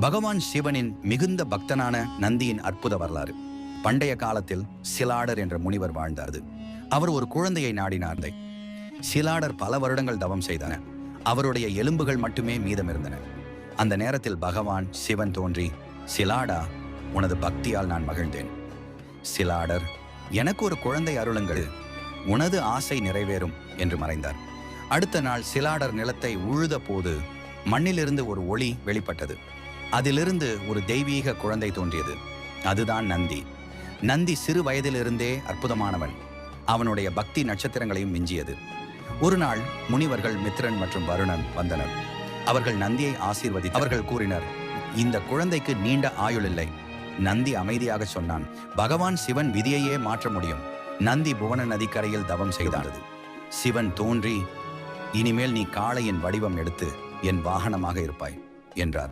பகவான் சிவனின் மிகுந்த பக்தனான நந்தியின் அற்புத வரலாறு. பண்டைய காலத்தில் சிலாடர் என்ற முனிவர் வாழ்ந்தார். அவர் ஒரு குழந்தையை நாடினார். சிலாடர் பல வருடங்கள் தவம் செய்தன. அவருடைய எலும்புகள் மட்டுமே மீதம் இருந்தன அந்த நேரத்தில் பகவான் சிவன் தோன்றி சிலாடா உனது பக்தியால் நான் மகிழ்ந்தேன். சிலாடர் எனக்கு ஒரு குழந்தை அருளுங்கள். உனது ஆசை நிறைவேறும் என்று மறைந்தார். அடுத்த நாள் சிலாடர் நிலத்தை உழுத போது மண்ணிலிருந்து ஒரு ஒளி வெளிப்பட்டது. அதிலிருந்து ஒரு தெய்வீக குழந்தை தோன்றியது. அதுதான் நந்தி. நந்தி சிறு வயதிலிருந்தே அற்புதமானவன். அவனுடைய பக்தி நட்சத்திரங்களையும் மிஞ்சியது. ஒரு நாள் முனிவர்கள் மித்ரன் மற்றும் வருணன் வந்தனர். அவர்கள் நந்தியை ஆசீர்வதி அவர்கள் கூறினர் இந்த குழந்தைக்கு நீண்ட ஆயுள் இல்லை நந்தி அமைதியாக சொன்னான் பகவான் சிவன் விதியையே மாற்ற முடியும். நந்தி புவன நதிக்கரையில் தவம் செய்தானது சிவன் தோன்றி இனிமேல் நீ காளையின் வடிவம் எடுத்து என் வாகனமாக இருப்பாய் என்றார்.